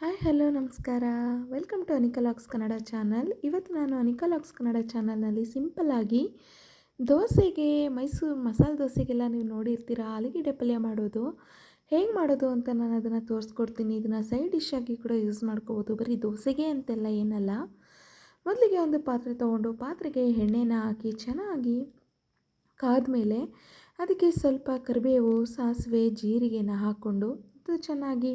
Hi, hello, ನಮಸ್ಕಾರ. Welcome to ಅನಿಕಲಾಕ್ಸ್ Kannada channel ಇವತ್ತು ನಾನು ಅನಿಕಲಾಕ್ಸ್ ಕನ್ನಡ ಚಾನಲ್ನಲ್ಲಿ ಸಿಂಪಲ್ಲಾಗಿ ದೋಸೆಗೆ, ಮೈಸೂರು ಮಸಾಲೆ ದೋಸೆಗೆಲ್ಲ ನೀವು ನೋಡಿರ್ತೀರ? ಆಲೂಗೆಡ್ಡೆ ಪಲ್ಯ ಮಾಡೋದು. ಹೇಗೆ ಮಾಡೋದು ಅಂತ ನಾನು ಅದನ್ನು ತೋರಿಸ್ಕೊಡ್ತೀನಿ. ಇದನ್ನು ಸೈಡ್ ಡಿಶ್ ಆಗಿ ಕೂಡ ಯೂಸ್ ಮಾಡ್ಕೋಬೋದು. ಬರೀ ದೋಸೆಗೆ ಅಂತೆಲ್ಲ ಏನಲ್ಲ. ಮೊದಲಿಗೆ ಒಂದು ಪಾತ್ರೆ ತೊಗೊಂಡು ಪಾತ್ರೆಗೆ ಎಣ್ಣೆನ ಹಾಕಿ ಚೆನ್ನಾಗಿ ಕಾದ ಮೇಲೆ ಅದಕ್ಕೆ ಸ್ವಲ್ಪ ಕರಿಬೇವು, ಸಾಸಿವೆ, ಜೀರಿಗೆನ ಹಾಕ್ಕೊಂಡು ಚೆನ್ನಾಗಿ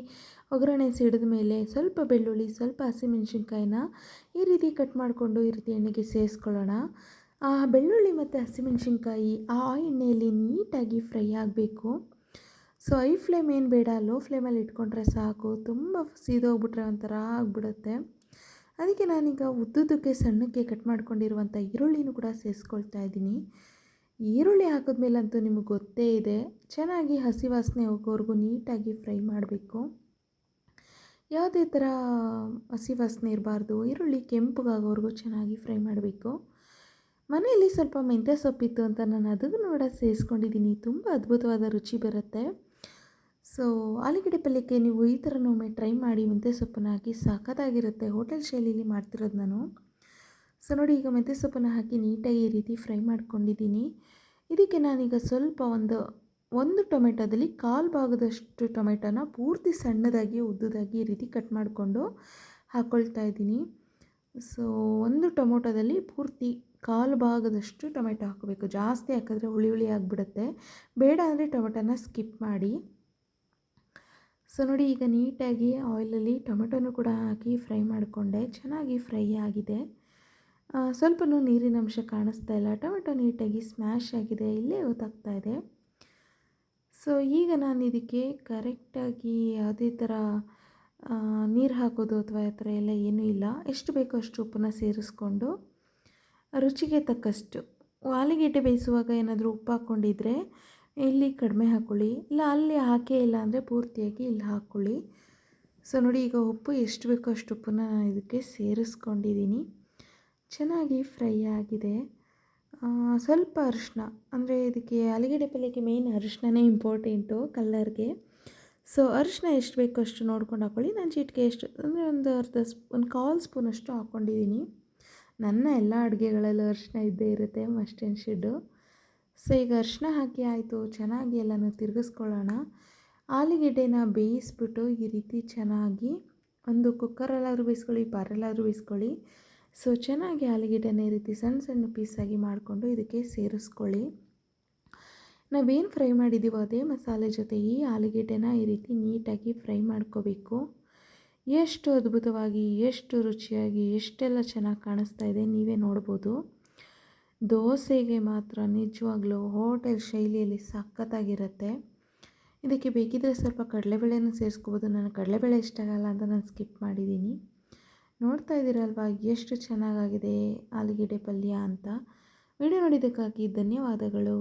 ಒಗ್ಗರಣೆ ಸಿಡಿದ ಮೇಲೆ ಸ್ವಲ್ಪ ಬೆಳ್ಳುಳ್ಳಿ, ಸ್ವಲ್ಪ ಹಸಿಮೆಣ್ಸಿನ್ಕಾಯಿನ ಈ ರೀತಿ ಕಟ್ ಮಾಡಿಕೊಂಡು ಈ ರೀತಿ ಎಣ್ಣೆಗೆ ಸೇರಿಸ್ಕೊಳ್ಳೋಣ. ಆ ಬೆಳ್ಳುಳ್ಳಿ ಮತ್ತು ಹಸಿಮೆಣ್ಸಿನ್ಕಾಯಿ ಆ ಎಣ್ಣೆಯಲ್ಲಿ ನೀಟಾಗಿ ಫ್ರೈ ಆಗಬೇಕು. ಸೊ ಐ ಫ್ಲೇಮ್ ಏನು ಬೇಡ, ಲೋ ಫ್ಲೇಮಲ್ಲಿ ಇಟ್ಕೊಂಡ್ರೆ ಸಾಕು. ತುಂಬ ಸೀದೋಗ್ಬಿಟ್ರೆ ಒಂಥರ ಆಗಿಬಿಡುತ್ತೆ. ಅದಕ್ಕೆ ನಾನೀಗ ಉದ್ದುದಕ್ಕೆ ಸಣ್ಣಕ್ಕೆ ಕಟ್ ಮಾಡ್ಕೊಂಡಿರುವಂಥ ಈರುಳ್ಳಿನೂ ಕೂಡ ಸೇರಿಸ್ಕೊಳ್ತಾ ಇದ್ದೀನಿ. ಈರುಳ್ಳಿ ಹಾಕಿದ್ಮೇಲಂತೂ ನಿಮಗೆ ಗೊತ್ತೇ ಇದೆ. ಚೆನ್ನಾಗಿ ಹಸಿ ವಾಸನೆ ಹೋಗೋವರೆಗೂ ನೀಟಾಗಿ ಫ್ರೈ ಮಾಡಬೇಕು. ಯಾವುದೇ ಥರ ಹಸಿ ವಾಸನೆ ಇರಬಾರ್ದು, ಈರುಳ್ಳಿ ಕೆಂಪುಗಾಗೋವರೆಗೂ ಚೆನ್ನಾಗಿ ಫ್ರೈ ಮಾಡಬೇಕು. ಮನೆಯಲ್ಲಿ ಸ್ವಲ್ಪ ಮೆಂತ್ಯ ಸೊಪ್ಪಿತ್ತು ಅಂತ ನಾನು ಅದನ್ನು ಕೂಡ ಸೇರಿಸ್ಕೊಂಡಿದ್ದೀನಿ ತುಂಬ ಅದ್ಭುತವಾದ ರುಚಿ ಬರುತ್ತೆ. ಸೊ ಆಲೂಗಡ್ಡೆ ಪಲ್ಯಕ್ಕೆ ನೀವು ಈ ಥರನೊಮ್ಮೆ ಟ್ರೈ ಮಾಡಿ ಮೆಂತ್ಯ ಸೊಪ್ಪನ್ನು ಹಾಕಿ, ಸಖತ್ತಾಗಿರುತ್ತೆ. ಹೋಟೆಲ್ ಶೈಲಿಯಲ್ಲಿ ಮಾಡ್ತಿರೋದು ನಾನು. ಸೊ ನೋಡಿ, ಈಗ ಮೆಂತ್ಯ ಸೊಪ್ಪನ್ನು ಹಾಕಿ ನೀಟಾಗಿ ಈ ರೀತಿ ಫ್ರೈ ಮಾಡ್ಕೊಂಡಿದ್ದೀನಿ. ಇದಕ್ಕೆ ನಾನೀಗ ಸ್ವಲ್ಪ ಒಂದು ಒಂದು ಟೊಮೆಟೊದಲ್ಲಿ ಕಾಲು ಭಾಗದಷ್ಟು ಟೊಮೆಟೊನ ಪೂರ್ತಿ ಸಣ್ಣದಾಗಿ, ಉದ್ದದಾಗಿ ಈ ರೀತಿ ಕಟ್ ಮಾಡಿಕೊಂಡು ಹಾಕ್ಕೊಳ್ತಾ ಇದ್ದೀನಿ. ಸೊ, ಒಂದು ಟೊಮೊಟೊದಲ್ಲಿ ಪೂರ್ತಿ ಕಾಲು ಭಾಗದಷ್ಟು ಟೊಮೆಟೊ ಹಾಕಬೇಕು. ಜಾಸ್ತಿ ಹಾಕಿದ್ರೆ ಹುಳಿ ಹುಳಿ ಆಗಿಬಿಡುತ್ತೆ. ಬೇಡ ಅಂದರೆ ಟೊಮೆಟೊನ ಸ್ಕಿಪ್ ಮಾಡಿ. ಸೊ ನೋಡಿ, ಈಗ ನೀಟಾಗಿ ಆಯಿಲಲ್ಲಿ ಟೊಮೆಟೊನೂ ಕೂಡ ಹಾಕಿ ಫ್ರೈ ಮಾಡಿಕೊಂಡೆ. ಚೆನ್ನಾಗಿ ಫ್ರೈ ಆಗಿದೆ. ಸ್ವಲ್ಪನೂ ನೀರಿನ ಅಂಶ ಕಾಣಿಸ್ತಾ ಇಲ್ಲ. ಟೊಮೆಟೊ ನೀಟಾಗಿ ಸ್ಮ್ಯಾಶ್ ಆಗಿದೆ. ಇಲ್ಲೇ ಗೊತ್ತಾಗ್ತಾ ಇದೆ. ಸೊ ಈಗ ನಾನು ಇದಕ್ಕೆ ಕರೆಕ್ಟಾಗಿ ಯಾವುದೇ ಥರ ನೀರು ಹಾಕೋದು ಅಥವಾ ಆ ಥರ ಎಲ್ಲ ಏನೂ ಇಲ್ಲ. ಎಷ್ಟು ಬೇಕೋ ಅಷ್ಟು ಉಪ್ಪನ್ನ ಸೇರಿಸ್ಕೊಂಡು ರುಚಿಗೆ ತಕ್ಕಷ್ಟು ಆಲೂಗೆಡ್ಡೆ ಬೇಯಿಸುವಾಗ ಏನಾದರೂ ಉಪ್ಪು ಹಾಕ್ಕೊಂಡಿದ್ರೆ ಇಲ್ಲಿ ಕಡಿಮೆ ಹಾಕ್ಕೊಳ್ಳಿ ಇಲ್ಲ, ಅಲ್ಲಿ ಹಾಕೇ ಇಲ್ಲ ಅಂದರೆ ಪೂರ್ತಿಯಾಗಿ ಇಲ್ಲಿ ಹಾಕ್ಕೊಳ್ಳಿ ಸೊ ನೋಡಿ, ಈಗ ಉಪ್ಪು ಎಷ್ಟು ಬೇಕೋ ಅಷ್ಟು ಉಪ್ಪನ್ನ ನಾನು ಇದಕ್ಕೆ ಸೇರಿಸ್ಕೊಂಡಿದ್ದೀನಿ. ಚೆನ್ನಾಗಿ ಫ್ರೈ ಆಗಿದೆ. ಸ್ವಲ್ಪ ಅರಿಶಿನ ಅಂದರೆ ಇದಕ್ಕೆ ಆಲೂಗಡ್ಡೆ ಪಲ್ಯಕ್ಕೆ ಮೇಯ್ನ್ ಅರಿಶಿನೇ ಇಂಪಾರ್ಟೆಂಟು ಕಲ್ಲರ್ಗೆ ಸೊ ಅರಿಶಿನ ಎಷ್ಟು ಬೇಕೋ ಅಷ್ಟು ನೋಡ್ಕೊಂಡು ಹಾಕ್ಕೊಳ್ಳಿ ನಾನು ಚಿಟಿಕೆ ಎಷ್ಟು, ಅಂದರೆ ಒಂದು ಅರ್ಧ ಸ್ಪೂ, ಒಂದು ಸ್ಪೂನ್ ಅಷ್ಟು ಹಾಕ್ಕೊಂಡಿದ್ದೀನಿ ನನ್ನ ಎಲ್ಲ ಅಡುಗೆಗಳಲ್ಲೂ ಅರಿಶಿನ ಇದ್ದೇ ಇರುತ್ತೆ ಮಸ್ಟ್ ಆ್ಯಂಡ್ ಶುಡ್ಡು ಸೊ ಈಗ ಅರಿಶಿನ ಹಾಕಿ ಆಯಿತು, ಚೆನ್ನಾಗಿ ಎಲ್ಲನೂ ತಿರುಗಿಸ್ಕೊಳ್ಳೋಣ. ಆಲೂಗೆಡ್ಡೆನ ಬೇಯಿಸ್ಬಿಟ್ಟು ಈ ರೀತಿ ಚೆನ್ನಾಗಿ ಒಂದು ಕುಕ್ಕರಲ್ಲಾದರೂ ಬೇಯಿಸ್ಕೊಳ್ಳಿ ಪಾರಲ್ಲಾದರೂ ಬೇಯಿಸ್ಕೊಳ್ಳಿ. ಸೊ ಚೆನ್ನಾಗಿ ಆಲೂಗೆಡ್ಡೆನ ಈ ರೀತಿ ಸಣ್ಣ ಸಣ್ಣ ಪೀಸಾಗಿ ಮಾಡಿಕೊಂಡು ಇದಕ್ಕೆ ಸೇರಿಸ್ಕೊಳ್ಳಿ. ನಾವೇನು ಫ್ರೈ ಮಾಡಿದ್ದೀವೋ ಅದೇ ಮಸಾಲೆ ಜೊತೆ ಈ ಆಲೂಗೆಡ್ಡೆನ ಈ ರೀತಿ ನೀಟಾಗಿ ಫ್ರೈ ಮಾಡ್ಕೋಬೇಕು. ಎಷ್ಟು ಅದ್ಭುತವಾಗಿ, ಎಷ್ಟು ರುಚಿಯಾಗಿ, ಎಷ್ಟೆಲ್ಲ ಚೆನ್ನಾಗಿ ಕಾಣಿಸ್ತಾ ಇದೆ ನೀವೇ ನೋಡ್ಬೋದು. ದೋಸೆಗೆ ಮಾತ್ರ ನಿಜವಾಗ್ಲೂ ಹೋಟೆಲ್ ಶೈಲಿಯಲ್ಲಿ ಸಖತ್ತಾಗಿರುತ್ತೆ. ಇದಕ್ಕೆ ಬೇಕಿದ್ದರೆ ಸ್ವಲ್ಪ ಕಡಲೆಬೇಳೆನೂ ಸೇರಿಸ್ಕೋಬೋದು. ನಾನು ಕಡಲೆಬೇಳೆ ಇಷ್ಟ ಆಗಲ್ಲ ಅಂತ ನಾನು ಸ್ಕಿಪ್ ಮಾಡಿದ್ದೀನಿ. ನೋಡ್ತಾ ಇದ್ದೀರಲ್ವಾ? ಎಷ್ಟು ಚೆನ್ನಾಗಾಗಿದೆ ಆಲೂಗೆಡ್ಡೆ ಪಲ್ಯ ಅಂತ. ವಿಡಿಯೋ ನೋಡಿದ್ದಕ್ಕಾಗಿ ಧನ್ಯವಾದಗಳು.